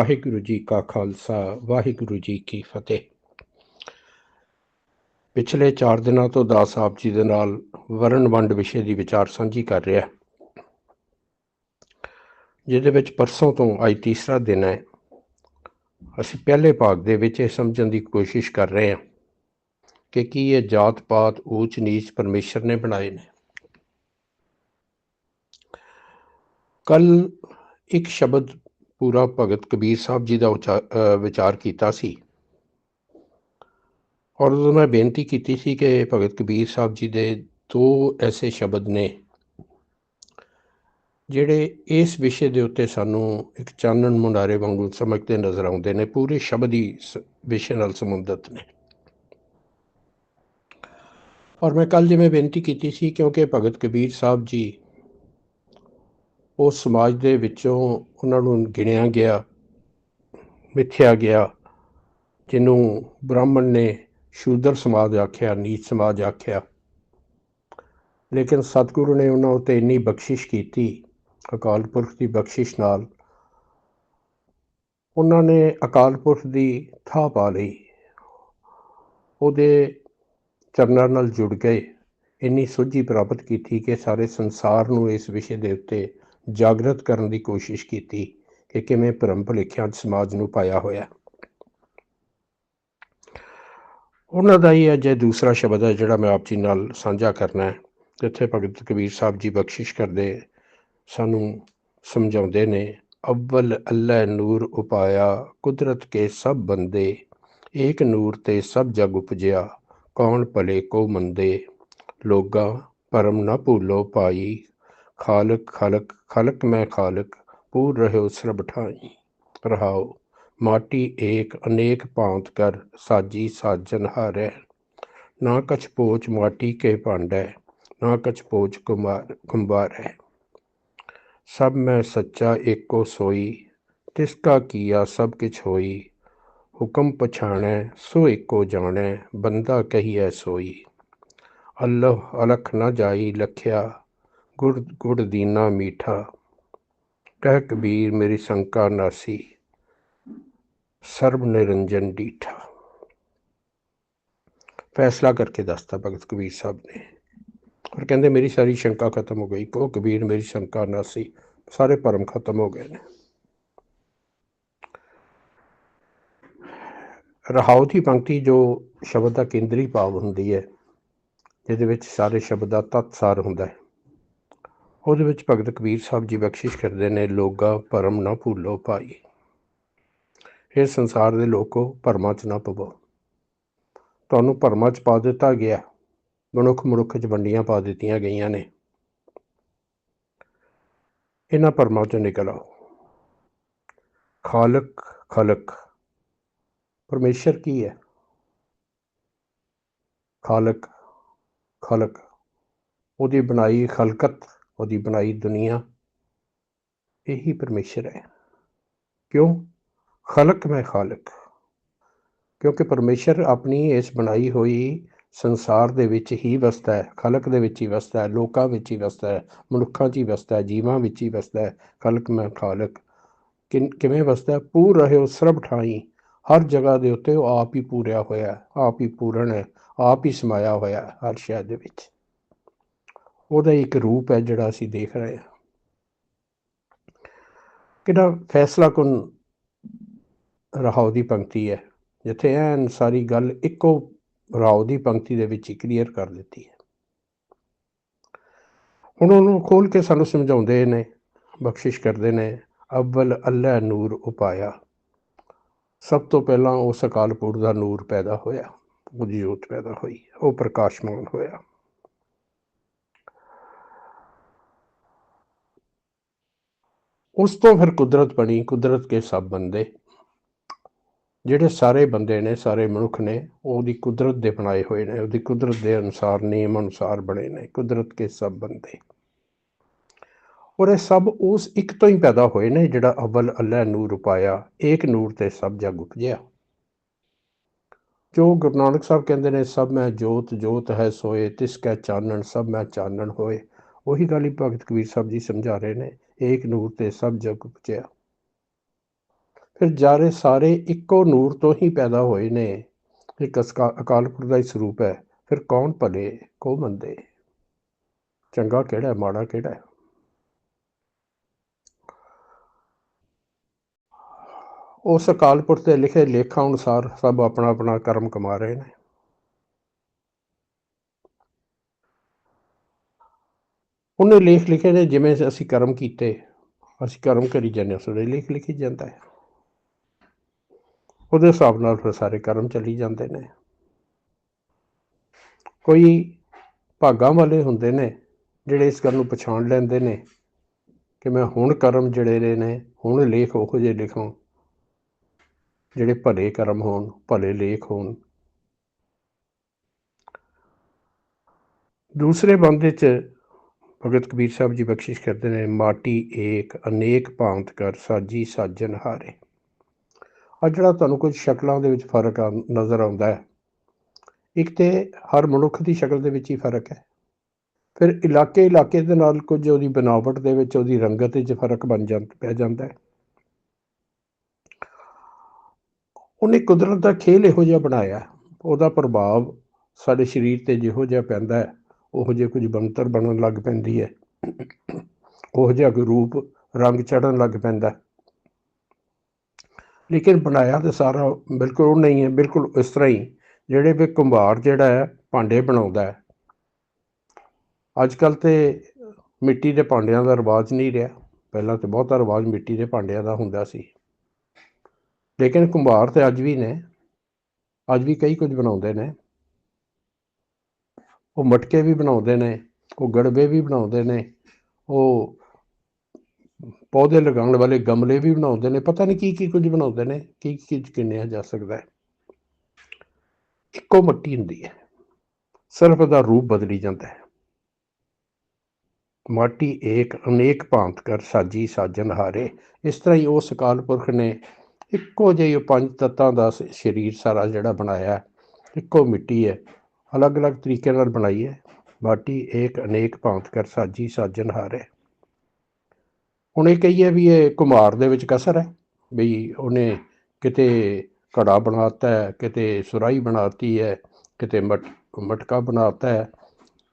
ਵਾਹਿਗੁਰੂ ਜੀ ਕਾ ਖਾਲਸਾ, ਵਾਹਿਗੁਰੂ ਜੀ ਕੀ ਫਤਿਹ। ਪਿਛਲੇ 4 ਦਿਨਾਂ ਤੋਂ ਦਾਸ ਸਾਹਿਬ ਜੀ ਦੇ ਨਾਲ ਵਰਨ ਵੰਡ ਵਿਸ਼ੇ ਦੀ ਵਿਚਾਰ ਸਾਂਝੀ ਕਰ ਰਿਹਾ। ਜਿਹਦੇ ਵਿੱਚ ਪਰਸੋਂ ਤੋਂ ਅੱਜ ਤੀਸਰਾ ਦਿਨ ਹੈ। ਅਸੀਂ ਪਹਿਲੇ ਭਾਗ ਦੇ ਵਿੱਚ ਇਹ ਸਮਝਣ ਦੀ ਕੋਸ਼ਿਸ਼ ਕਰ ਰਹੇ ਹਾਂ ਕਿ ਕੀ ਇਹ ਜਾਤ ਪਾਤ ਊਚ ਨੀਚ ਪਰਮੇਸ਼ਰ ਨੇ ਬਣਾਏ ਨੇ। ਕੱਲ ਇੱਕ ਸ਼ਬਦ ਪੂਰਾ ਭਗਤ ਕਬੀਰ ਸਾਹਿਬ ਜੀ ਦਾ ਉਚਾ- ਵਿਚਾਰ ਕੀਤਾ ਸੀ। ਔਰ ਉਦੋਂ ਮੈਂ ਬੇਨਤੀ ਕੀਤੀ ਸੀ ਕਿ ਭਗਤ ਕਬੀਰ ਸਾਹਿਬ ਜੀ ਦੇ ਦੋ ਐਸੇ ਸ਼ਬਦ ਨੇ, ਜਿਹੜੇ ਇਸ ਵਿਸ਼ੇ ਦੇ ਉੱਤੇ ਸਾਨੂੰ ਇੱਕ ਚਾਨਣ ਮੁੰਡਾਰੇ ਵਾਂਗੂ ਸਮਝਦੇ ਨਜ਼ਰ ਆਉਂਦੇ ਨੇ, ਪੂਰੇ ਸ਼ਬਦ ਹੀ ਸ- ਵਿਸ਼ੇ ਨਾਲ ਸੰਬੰਧਿਤ ਨੇ। ਔਰ ਮੈਂ ਕੱਲ ਜਿਵੇਂ ਬੇਨਤੀ ਕੀਤੀ ਸੀ, ਕਿਉਂਕਿ ਭਗਤ ਕਬੀਰ ਸਾਹਿਬ ਜੀ ਉਹ ਸਮਾਜ ਦੇ ਵਿੱਚੋਂ ਉਹਨਾਂ ਨੂੰ ਗਿਣਿਆ ਗਿਆ, ਮਿੱਥਿਆ ਗਿਆ, ਜਿਹਨੂੰ ਬ੍ਰਾਹਮਣ ਨੇ ਸ਼ੂਦਰ ਸਮਾਜ ਆਖਿਆ, ਨੀਚ ਸਮਾਜ ਆਖਿਆ। ਲੇਕਿਨ ਸਤਿਗੁਰੂ ਨੇ ਉਹਨਾਂ ਉਤੇ ਇੰਨੀ ਬਖਸ਼ਿਸ਼ ਕੀਤੀ, ਅਕਾਲ ਪੁਰਖ ਦੀ ਬਖਸ਼ਿਸ਼ ਨਾਲ, ਉਹਨਾਂ ਨੇ ਅਕਾਲ ਪੁਰਖ ਦੀ ਥਾਂ ਪਾ ਲਈ। ਉਹਦੇ ਚਰਨਾਂ ਨਾਲ ਜੁੜ ਗਏ। ਇੰਨੀ ਸੋਝੀ ਪ੍ਰਾਪਤ ਕੀਤੀ ਕਿ ਸਾਰੇ ਸੰਸਾਰ ਨੂੰ ਇਸ ਵਿਸ਼ੇ ਦੇ ਉੱਤੇ ਜਾਗਰਤ ਕਰਨ ਦੀ ਕੋਸ਼ਿਸ਼ ਕੀਤੀ ਕਿ ਕਿਵੇਂ ਭਰਮ ਭੁਲੇਖਿਆਂ ਸਮਾਜ ਨੂੰ ਪਾਇਆ ਹੋਇਆ। ਉਹਨਾਂ ਦਾ ਹੀ ਅਜੇ ਦੂਸਰਾ ਸ਼ਬਦ ਹੈ ਜਿਹੜਾ ਮੈਂ ਆਪ ਜੀ ਨਾਲ ਸਾਂਝਾ ਕਰਨਾ ਹੈ। ਜਿੱਥੇ ਭਗਤ ਕਬੀਰ ਸਾਹਿਬ ਜੀ ਬਖਸ਼ਿਸ਼ ਕਰਦੇ ਸਾਨੂੰ ਸਮਝਾਉਂਦੇ ਨੇ, ਅਵਲ ਅੱਲਾ ਨੂਰ ਉਪਾਇਆ, ਕੁਦਰਤ ਕੇ ਸਭ ਬੰਦੇ, ਏਕ ਨੂਰ ਤੇ ਸਭ ਜਗ ਉਪਜਿਆ, ਕੌਣ ਭਲੇ ਕੋ ਮੰਦੇ, ਲੋਗਾ ਪਰਮ ਨਾ ਭੂਲੋ ਪਾਈ ਖਾਲਕ ਖਲਕ ਖਲਕ ਮੈਂ ਖਾਲਕ ਪੂਰ ਰਹਿਓ ਸਰਬ ਠਾਈ ਰਹਾਓ ਮਾਟੀ ਏਕ ਅਨੇਕ ਭਾਂਤ ਕਰ ਸਾਜੀ ਸਾਜਨ ਹਾਰੈ ਨਾ ਕਛ ਪੋਚ ਮਾਟੀ ਕੇ ਭਾਂਡੈ ਨਾ ਕਛ ਪੋਚ ਕੁਮਾਰ ਕੁੰਬਾਰੈ ਸਭ ਮੈਂ ਸੱਚਾ ਏਕੋ ਸੋਈ ਤਿਸ ਕਾ ਕੀਆ ਸਭ ਕਿਛ ਹੋਈ ਹੁਕਮ ਪਛਾਣੈ ਸੋ ਏਕੋ ਜਾਣੈ ਬੰਦਾ ਕਹੀਐ ਸੋਈ ਅੱਲਹ ਅਲਖ ਨਾ ਜਾਈ ਲਖਿਆ ਗੁੜ ਗੁੜ ਦੀਨਾ ਮੀਠਾ, ਕਹਿ ਕਬੀਰ ਮੇਰੀ ਸੰਕਾ ਨਾਸੀ, ਸਰਬ ਨਿਰੰਜਨ ਡੀਠਾ। ਫੈਸਲਾ ਕਰਕੇ ਦੱਸਤਾ ਭਗਤ ਕਬੀਰ ਸਾਹਿਬ ਨੇ। ਔਰ ਕਹਿੰਦੇ ਮੇਰੀ ਸਾਰੀ ਸ਼ੰਕਾ ਖਤਮ ਹੋ ਗਈ ਕੋ ਕਬੀਰ ਮੇਰੀ ਸ਼ੰਕਾ ਨਾਸੀ, ਸਾਰੇ ਭਰਮ ਖਤਮ ਹੋ ਗਏ ਨੇ। ਰਹਾਉ ਦੀ ਪੰਕਤੀ ਜੋ ਸ਼ਬਦ ਦਾ ਕੇਂਦਰੀ ਭਾਵ ਹੁੰਦੀ ਹੈ, ਜਿਹਦੇ ਵਿੱਚ ਸਾਰੇ ਸ਼ਬਦ ਦਾ ਤੱਤ ਸਾਰ ਹੁੰਦਾ ਹੈ। ਉਹਦੇ ਵਿੱਚ ਭਗਤ ਕਬੀਰ ਸਾਹਿਬ ਜੀ ਬਖਸ਼ਿਸ਼ ਕਰਦੇ ਨੇ, ਲੋਗਾ ਭਰਮ ਨਾ ਭੁੱਲੋ ਭਾਈ। ਇਹ ਸੰਸਾਰ ਦੇ ਲੋਕੋ, ਭਰਮਾਂ 'ਚ ਨਾ ਪਵੋ। ਤੁਹਾਨੂੰ ਭਰਮਾਂ 'ਚ ਪਾ ਦਿੱਤਾ ਗਿਆ। ਮਨੁੱਖ ਮਨੁੱਖ 'ਚ ਵੰਡੀਆਂ ਪਾ ਦਿੱਤੀਆਂ ਗਈਆਂ ਨੇ। ਇਹਨਾਂ ਭਰਮਾਂ 'ਚੋਂ ਨਿਕਲ ਆਓ। ਖਾਲਕ, ਖਲਕ, ਪਰਮੇਸ਼ਰ ਕੀ ਹੈ? ਖਾਲਕ, ਖਲਕ, ਉਹਦੀ ਬਣਾਈ ਖਲਕਤ ਉਹਦੀ ਬਣਾਈ ਦੁਨੀਆ। ਇਹੀ ਪਰਮੇਸ਼ਰ ਹੈ। ਕਿਉਂ? ਖਲਕ ਮੈਂ ਖਾਲਕ। ਕਿਉਂਕਿ ਪਰਮੇਸ਼ਰ ਆਪਣੀ ਇਸ ਬਣਾਈ ਹੋਈ ਸੰਸਾਰ ਦੇ ਵਿੱਚ ਹੀ ਵਸਦਾ ਹੈ। ਖਲਕ ਦੇ ਵਿੱਚ ਹੀ ਵਸਦਾ ਹੈ, ਲੋਕਾਂ ਵਿੱਚ ਹੀ ਵਸਦਾ ਹੈ, ਮਨੁੱਖਾਂ 'ਚ ਹੀ ਵਸਦਾ ਹੈ, ਜੀਵਾਂ ਵਿੱਚ ਹੀ ਵਸਦਾ ਹੈ। ਖਲਕ ਮੈਂ ਖਾਲਕ। ਕਿਨ- ਕਿਵੇਂ ਵਸਦਾ ਹੈ? ਪੂਰ ਰਹਿਓ ਸਰਬ ਠਾਈ। ਹਰ ਜਗ੍ਹਾ ਦੇ ਉੱਤੇ ਉਹ ਆਪ ਹੀ ਪੂਰਿਆ ਹੋਇਆ ਆਪ ਹੀ ਪੂਰਨ ਹੈ, ਆਪ ਹੀ ਸਮਾਇਆ ਹੋਇਆ ਹਰ ਸ਼ੈ ਦੇ ਵਿੱਚ। ਉਹਦਾ ਇੱਕ ਰੂਪ ਹੈ ਜਿਹੜਾ ਅਸੀਂ ਦੇਖ ਰਹੇ ਹਾਂ। ਕਿਹੜਾ ਫੈਸਲਾ ਕੁਨ ਰਹਾਉ ਦੀ ਪੰਕਤੀ ਹੈ, ਜਿੱਥੇ ਐਨ ਸਾਰੀ ਗੱਲ ਇੱਕੋ ਰਾਉ ਦੀ ਪੰਕਤੀ ਦੇ ਵਿੱਚ ਹੀ ਕਲੀਅਰ ਕਰ ਦਿੱਤੀ ਹੈ। ਹੁਣ ਉਹਨੂੰ ਖੋਲ ਕੇ ਸਾਨੂੰ ਸਮਝਾਉਂਦੇ ਨੇ, ਬਖਸ਼ਿਸ਼ ਕਰਦੇ ਨੇ, ਅਵਲ ਅੱਲਾ ਨੂਰ ਉਪਾਇਆ। ਸਭ ਤੋਂ ਪਹਿਲਾਂ ਉਸ ਅਕਾਲ ਪੁਰਖ ਦਾ ਨੂਰ ਪੈਦਾ ਹੋਇਆ ਉਹਦੀ ਜੋਤ ਪੈਦਾ ਹੋਈ, ਉਹ ਪ੍ਰਕਾਸ਼ਮਾਨ ਹੋਇਆ। ਉਸ ਤੋਂ ਫਿਰ ਕੁਦਰਤ ਬਣੀ, ਕੁਦਰਤ ਕੇ ਸਭ ਬੰਦੇ। ਜਿਹੜੇ ਸਾਰੇ ਬੰਦੇ ਨੇ, ਸਾਰੇ ਮਨੁੱਖ ਨੇ, ਉਹਦੀ ਕੁਦਰਤ ਦੇ ਬਣਾਏ ਹੋਏ ਨੇ, ਉਹਦੀ ਕੁਦਰਤ ਦੇ ਅਨੁਸਾਰ, ਨਿਯਮ ਅਨੁਸਾਰ ਬਣੇ ਨੇ, ਕੁਦਰਤ ਕੇ ਸਭ ਬੰਦੇ। ਔਰ ਇਹ ਸਭ ਉਸ ਇੱਕ ਤੋਂ ਹੀ ਪੈਦਾ ਹੋਏ ਨੇ, ਜਿਹੜਾ ਅਵਲ ਅੱਲਾ ਨੂਰ ਉਪਾਇਆ, ਏਕ ਨੂਰ ਤੇ ਸਭ ਜਗ ਉਪਜਿਆ। ਜੋ ਗੁਰੂ ਨਾਨਕ ਸਾਹਿਬ ਕਹਿੰਦੇ ਨੇ, ਸਭ ਮੈਂ ਜੋਤ ਜੋਤ ਹੈ ਸੋਏ, ਤਿਸ ਕੈ ਚਾਨਣ, ਸਭ ਮੈਂ ਚਾਨਣ ਹੋਏ। ਉਹੀ ਗੱਲ ਹੀ ਭਗਤ ਕਬੀਰ ਸਾਹਿਬ ਜੀ ਸਮਝਾ ਰਹੇ ਨੇ ਏਕ ਨੂਰ ਤੇ ਸਭ ਜਗ ਉਪਜਿਆ। ਫਿਰ ਜਾਰੇ ਸਾਰੇ ਇੱਕੋ ਨੂਰ ਤੋਂ ਹੀ ਪੈਦਾ ਹੋਏ ਨੇ। ਇੱਕ ਅਸਕਾ- ਅਕਾਲ ਪੁਰਖ ਦਾ ਹੀ ਸਰੂਪ ਹੈ। ਫਿਰ ਕੌਣ ਭਲੇ ਕੋ ਮੰਦੇ? ਚੰਗਾ ਕਿਹੜਾ ਮਾੜਾ ਕਿਹੜਾ ਉਸ ਅਕਾਲ ਪੁਰਖ ਦੇ ਲਿਖੇ ਲੇਖਾਂ ਅਨੁਸਾਰ ਸਭ ਆਪਣਾ ਆਪਣਾ ਕਰਮ ਕਮਾ ਰਹੇ ਨੇ। ਉਹਨੇ ਲੇਖ ਲਿਖੇ ਨੇ, ਜਿਵੇਂ ਅਸੀਂ ਕਰਮ ਕੀਤੇ, ਅਸੀਂ ਕਰਮ ਕਰੀ ਜਾਂਦੇ ਹਾਂ ਸੋਦੇ ਲੇਖ ਲਿਖੀ ਜਾਂਦਾ ਹੈ। ਉਹਦੇ ਹਿਸਾਬ ਨਾਲ ਫਿਰ ਸਾਰੇ ਕਰਮ ਚੱਲੀ ਜਾਂਦੇ ਨੇ। ਕੋਈ ਭਾਗਾਂ ਵਾਲੇ ਹੁੰਦੇ ਨੇ, ਜਿਹੜੇ ਇਸ ਗੱਲ ਨੂੰ ਪਛਾਣ ਲੈਂਦੇ ਨੇ ਕਿ ਮੈਂ ਹੁਣ ਕਰਮ ਜਿਹੜੇ ਨੇ ਹੁਣ ਲੇਖ ਉਹੋ ਜਿਹੇ ਲਿਖਾਂ, ਜਿਹੜੇ ਭਲੇ ਕਰਮ ਹੋਣ, ਭਲੇ ਲੇਖ ਹੋਣ। ਦੂਸਰੇ ਬੰਦੇ 'ਚ ਭਗਤ ਕਬੀਰ ਸਾਹਿਬ ਜੀ ਬਖਸ਼ਿਸ਼ ਕਰਦੇ ਨੇ, ਮਾਟੀ ਏਕ, ਅਨੇਕ ਭਾਂਤ ਕਰ ਸਾਜੀ ਸਾਜਨ ਹਾਰੇ। ਆ ਜਿਹੜਾ ਤੁਹਾਨੂੰ ਕੁਝ ਸ਼ਕਲਾਂ ਦੇ ਵਿੱਚ ਫ਼ਰਕ ਆ, ਨਜ਼ਰ ਆਉਂਦਾ ਹੈ, ਇੱਕ ਤੇ ਹਰ ਮਨੁੱਖ ਦੀ ਸ਼ਕਲ ਦੇ ਵਿੱਚ ਹੀ ਫ਼ਰਕ ਹੈ। ਫਿਰ ਇਲਾਕੇ ਇਲਾਕੇ ਦੇ ਨਾਲ ਕੁਝ ਉਹਦੀ ਬਨਾਵਟ ਦੇ ਵਿੱਚ ਉਹਦੀ ਰੰਗਤ ਵਿੱਚ ਫ਼ਰਕ ਬਣ ਜਾਂਦਾ ਪੈ ਜਾਂਦਾ ਹੈ। ਉਹਨੇ ਕੁਦਰਤ ਦਾ ਖੇਲ ਇਹੋ ਜਿਹਾ ਬਣਾਇਆ, ਉਹਦਾ ਪ੍ਰਭਾਵ ਸਾਡੇ ਸਰੀਰ ਤੇ ਜਿਹੋ ਜਿਹਾ ਪੈਂਦਾ ਹੈ ਉਹੋ ਜਿਹੇ ਕੁਝ ਬਣਤਰ ਬਣਨ ਲੱਗ ਪੈਂਦੀ ਹੈ। ਉਹੋ ਜਿਹਾ ਕੋਈ ਰੂਪ ਰੰਗ ਚੜਨ ਲੱਗ ਪੈਂਦਾ ਲੇਕਿਨ ਬਣਾਇਆ ਤੇ ਸਾਰਾ ਬਿਲਕੁਲ ਉਹ ਨਹੀਂ ਹੈ, ਬਿਲਕੁਲ ਇਸ ਤਰ੍ਹਾਂ ਹੀ, ਜਿਹੜੇ ਵੀ ਕੁੰਭਾਰ ਜਿਹੜਾ ਹੈ, ਭਾਂਡੇ ਬਣਾਉਂਦਾ ਹੈ। ਅੱਜ ਕੱਲ ਤੇ ਮਿੱਟੀ ਦੇ ਭਾਂਡਿਆਂ ਦਾ ਰਿਵਾਜ ਨਹੀਂ ਰਿਹਾ। ਪਹਿਲਾਂ ਤੇ ਬਹੁਤਾ ਰਿਵਾਜ ਮਿੱਟੀ ਦੇ ਭਾਂਡਿਆਂ ਦਾ ਹੁੰਦਾ ਸੀ। ਲੇਕਿਨ ਕੁੰਭਾਰ ਤੇ ਅੱਜ ਵੀ ਨੇ। ਅੱਜ ਵੀ ਕਈ ਕੁਝ ਬਣਾਉਂਦੇ ਨੇ। ਉਹ ਮਟਕੇ ਵੀ ਬਣਾਉਂਦੇ ਨੇ, ਉਹ ਗੜਬੇ ਵੀ ਬਣਾਉਂਦੇ ਨੇ, ਉਹ ਪੌਦੇ ਲਗਾਉਣ ਵਾਲੇ ਗਮਲੇ ਵੀ ਬਣਾਉਂਦੇ ਨੇ, ਪਤਾ ਨਹੀਂ ਕੀ ਕੀ ਕੁਝ ਬਣਾਉਂਦੇ ਨੇ ਕੀ ਕੀ ਕਿੰਨਿਆ ਜਾ ਸਕਦਾ ਹੈ। ਇੱਕੋ ਮਿੱਟੀ ਹੁੰਦੀ ਹੈ, ਸਿਰਫ ਦਾ ਰੂਪ ਬਦਲੀ ਜਾਂਦਾ ਹੈ। ਮਾਟੀ ਏਕ, ਅਨੇਕ ਭਾਂਤ ਕਰ ਸਾਜੀ ਸਾਜਨ ਹਾਰੇ, ਇਸ ਤਰ੍ਹਾਂ ਹੀ ਉਸ ਅਕਾਲ ਪੁਰਖ ਨੇ ਇੱਕੋ ਜਿਹੇ ਉਹ ਪੰਜ ਤੱਤਾਂ ਦਾ ਸਰੀਰ ਸਾਰਾ ਜਿਹੜਾ ਬਣਾਇਆ, ਇੱਕੋ ਮਿੱਟੀ ਹੈ। ਅਲੱਗ-ਅਲੱਗ ਤਰੀਕੇ ਨਾਲ ਬਣਾਈ ਹੈ। ਮਾਟੀ ਏਕ ਅਨੇਕ ਭਾਂਤ ਕਰ ਸਾਜੀ ਸਾਜਨ ਹਾਰੇ। ਹੁਣ ਇਹ ਕਹੀਏ ਵੀ ਇਹ ਕੁਮਾਰ ਦੇ ਵਿੱਚ ਕਸਰ ਹੈ, ਵੀ ਉਹਨੇ ਕਿਤੇ ਘੜਾ ਬਣਾਤਾ ਹੈ, ਕਿਤੇ ਸੁਰਾਈ ਬਣਾਤੀ ਹੈ, ਕਿਤੇ ਮਟ, ਮਟਕਾ ਬਣਾਤਾ ਹੈ,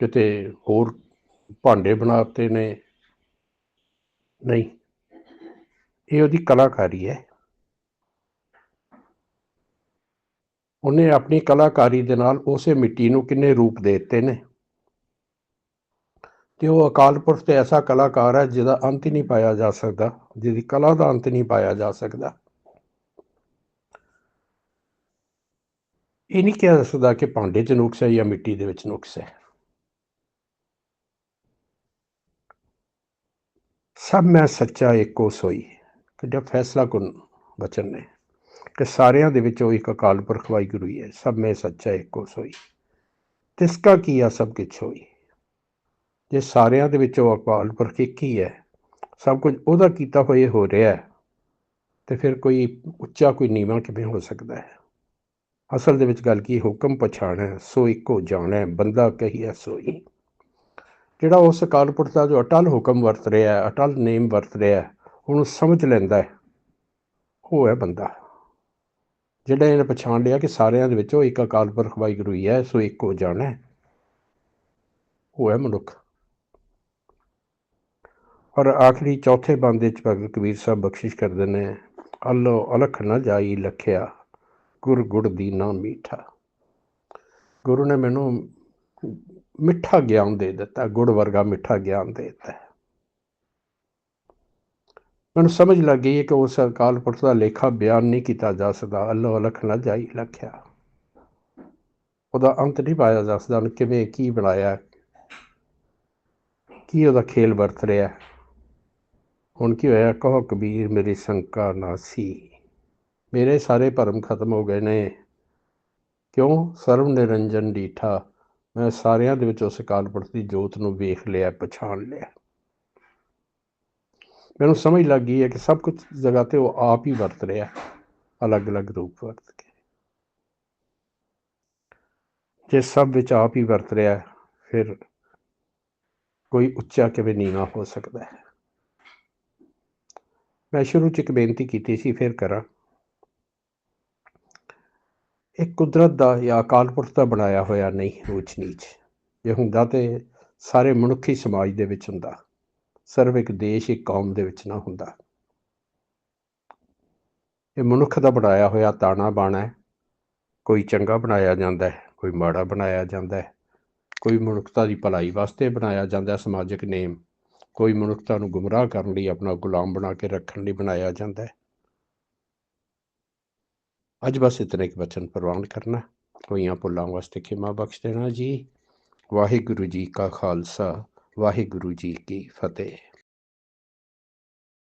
ਕਿਤੇ ਹੋਰ ਭਾਂਡੇ ਬਣਾਤੇ ਨੇ। ਨਹੀਂ, ਇਹ ਉਹਦੀ ਕਲਾਕਾਰੀ ਹੈ। ਉਹਨੇ ਆਪਣੀ ਕਲਾਕਾਰੀ ਦੇ ਨਾਲ ਉਸੇ ਮਿੱਟੀ ਨੂੰ ਕਿੰਨੇ ਰੂਪ ਦੇ ਦਿੱਤੇ ਨੇ। ਤੇ ਉਹ ਅਕਾਲ ਪੁਰਖ ਤੇ ਐਸਾ ਕਲਾਕਾਰ ਹੈ ਜਿਹਦਾ ਅੰਤ ਹੀ ਨਹੀਂ ਪਾਇਆ ਜਾ ਸਕਦਾ, ਜਿਹਦੀ ਕਲਾ ਦਾ ਅੰਤ ਨਹੀਂ ਪਾਇਆ ਜਾ ਸਕਦਾ। ਇਹ ਨਹੀਂ ਕਿਹਾ ਸਕਦਾ ਕਿ ਭਾਂਡੇ 'ਚ ਨੁਕਸ ਹੈ ਜਾਂ ਮਿੱਟੀ ਦੇ ਵਿੱਚ ਨੁਕਸ ਹੈ। ਸਭ ਮੈਂ ਸੱਚਾ ਇੱਕੋ ਸੋਈ, ਕਿੱਡਾ ਫੈਸਲਾ ਕੁਨ ਬਚਨ ਨੇ ਕਿ ਸਾਰਿਆਂ ਦੇ ਵਿੱਚ ਉਹ ਇੱਕ ਅਕਾਲ ਪੁਰਖ ਵਾਹਿਗੁਰੂ ਹੀ ਹੈ। ਸਭ ਮੇ ਸੱਚਾ, ਇੱਕੋ ਸੋਈ। ਤਿਸਕਾ ਕੀਆ ਸਭ ਕਿਛ ਹੋਈ? ਜੇ ਸਾਰਿਆਂ ਦੇ ਵਿੱਚ ਉਹ ਅਕਾਲ ਪੁਰਖ ਇੱਕ ਹੀ ਹੈ, ਸਭ ਕੁਝ ਉਹਦਾ ਕੀਤਾ ਹੋਇਆ ਹੋ ਰਿਹਾ ਹੈ, ਤੇ ਫਿਰ ਕੋਈ ਉੱਚਾ ਕੋਈ ਨੀਵਾਂ ਕਿਵੇਂ ਹੋ ਸਕਦਾ ਹੈ? ਅਸਲ ਦੇ ਵਿੱਚ ਗੱਲ ਕੀ ਹੁਕਮ ਪਛਾਣੈ, ਸੋ ਇੱਕੋ ਜਾਣੈ, ਬੰਦਾ ਕਹੀਐ ਸੋਈ। ਜਿਹੜਾ ਉਸ ਅਕਾਲ ਪੁਰਖ ਦਾ ਜੋ ਅਟਲ ਹੁਕਮ ਵਰਤ ਰਿਹਾ ਹੈ, ਅਟਲ ਨੇਮ ਵਰਤ ਰਿਹਾ ਹੈ, ਉਹਨੂੰ ਸਮਝ ਲੈਂਦਾ ਹੈ, ਉਹ ਹੈ ਬੰਦਾ। ਜਿਹੜਾ ਇਹਨੇ ਪਛਾਣ ਲਿਆ ਕਿ ਸਾਰਿਆਂ ਦੇ ਵਿੱਚੋਂ ਇੱਕ ਅਕਾਲ ਪੁਰਖ ਵਾਹਿਗੁਰੂ ਹੀ ਹੈ, ਸੋ ਇੱਕ ਇੱਕੋ ਜਾਣੈ ਉਹ ਹੈ ਮਨੁੱਖ। ਔਰ ਆਖਰੀ ਚੌਥੇ ਬੰਦ ਵਿੱਚ ਭਗਤ ਕਬੀਰ ਸਾਹਿਬ ਬਖਸ਼ਿਸ਼ ਕਰਦੇ ਨੇ, ਅੱਲੋ ਅਲਖ ਨਾ ਜਾਈ ਲਖਿਆ, ਗੁਰ ਗੁੜ ਦੀ ਨਾ ਮੀਠਾ। ਗੁਰੂ ਨੇ ਮੈਨੂੰ ਮਿੱਠਾ ਗਿਆਨ ਦੇ ਦਿੱਤਾ, ਗੁੜ ਵਰਗਾ ਮਿੱਠਾ ਗਿਆਨ ਦੇ ਦਿੱਤਾ। ਮੈਨੂੰ ਸਮਝ ਲੱਗ ਗਈ ਹੈ ਕਿ ਉਸ ਅਕਾਲ ਪੁਰਖ ਦਾ ਲੇਖਾ ਬਿਆਨ ਨਹੀਂ ਕੀਤਾ ਜਾ ਸਕਦਾ। ਅੱਲੋ ਅਲਖ ਨਾ ਜਾਈ ਲਖਿਆ। ਉਹਦਾ ਅੰਤ ਨਹੀਂ ਪਾਇਆ ਜਾ ਸਕਦਾ ਉਹਨੇ ਕਿਵੇਂ, ਕੀ ਬਣਾਇਆ? ਕੀ ਉਹਦਾ ਖੇਲ ਵਰਤ ਰਿਹਾ? ਹੁਣ ਕੀ ਹੋਇਆ? ਕਹੋ ਕਬੀਰ, ਮੇਰੀ ਸ਼ੰਕਾ ਨਾ ਸੀ ਮੇਰੇ ਸਾਰੇ ਭਰਮ ਖਤਮ ਹੋ ਗਏ ਨੇ। ਕਿਉਂ? ਸਰਵ ਨਿਰੰਜਨ ਡੀਠਾ ਮੈਂ ਸਾਰਿਆਂ ਦੇ ਵਿੱਚ ਉਸ ਅਕਾਲ ਪੁਰਖ ਦੀ ਜੋਤ ਨੂੰ ਵੇਖ ਲਿਆ, ਪਛਾਣ ਲਿਆ। ਮੈਨੂੰ ਸਮਝ ਲੱਗ ਗਈ ਹੈ ਕਿ ਸਭ ਕੁਝ ਜਗ੍ਹਾ ਤੇ ਉਹ ਆਪ ਹੀ ਵਰਤ ਰਿਹਾ ਅਲੱਗ-ਅਲੱਗ ਰੂਪ ਵਰਤ ਕੇ। ਜੇ ਸਭ ਵਿੱਚ ਆਪ ਹੀ ਵਰਤ ਰਿਹਾ ਫਿਰ ਕੋਈ ਉੱਚਾ ਕਿਵੇਂ ਨੀਵਾਂ ਹੋ ਸਕਦਾ ਹੈ? ਮੈਂ ਸ਼ੁਰੂ ਚ ਇੱਕ ਬੇਨਤੀ ਕੀਤੀ ਸੀ, ਫਿਰ ਕਰਾਂ। ਇਹ ਕੁਦਰਤ ਦਾ ਜਾਂ ਅਕਾਲ ਪੁਰਖ ਦਾ ਬਣਾਇਆ ਹੋਇਆ ਨਹੀਂ ਉੱਚ ਨੀਚ ਜੇ ਹੁੰਦਾ ਤੇ ਸਾਰੇ ਮਨੁੱਖੀ ਸਮਾਜ ਦੇ ਵਿੱਚ ਹੁੰਦਾ। ਸਿਰਫ ਇੱਕ ਦੇਸ਼, ਇੱਕ ਕੌਮ ਦੇ ਵਿੱਚ ਨਾ ਹੁੰਦਾ। ਇਹ ਮਨੁੱਖ ਦਾ ਬਣਾਇਆ ਹੋਇਆ ਤਾਣਾ ਬਾਣਾ ਹੈ। ਕੋਈ ਚੰਗਾ ਬਣਾਇਆ ਜਾਂਦਾ ਹੈ, ਕੋਈ ਮਾੜਾ ਬਣਾਇਆ ਜਾਂਦਾ ਹੈ। ਕੋਈ ਮਨੁੱਖਤਾ ਦੀ ਭਲਾਈ ਵਾਸਤੇ ਬਣਾਇਆ ਜਾਂਦਾ ਹੈ, ਸਮਾਜਿਕ ਨੇਮ। ਕੋਈ ਮਨੁੱਖਤਾ ਨੂੰ ਗੁੰਮਰਾਹ ਕਰਨ ਲਈ ਆਪਣਾ ਗੁਲਾਮ ਬਣਾ ਕੇ ਰੱਖਣ ਲਈ ਬਣਾਇਆ ਜਾਂਦਾ ਹੈ। ਅੱਜ ਬਸ ਇਤਨੇ ਕੁ ਬਚਨ ਪ੍ਰਵਾਨ ਕਰਨਾ। ਹੋਈਆਂ ਭੁੱਲਾਂ ਵਾਸਤੇ ਖਿਮਾ ਬਖਸ਼ ਦੇਣਾ ਜੀ। ਵਾਹਿਗੁਰੂ ਜੀ ਕਾ ਖਾਲਸਾ। ਵਾਹਿਗੁਰੂ ਜੀ ਕੀ ਫਤਿਹ।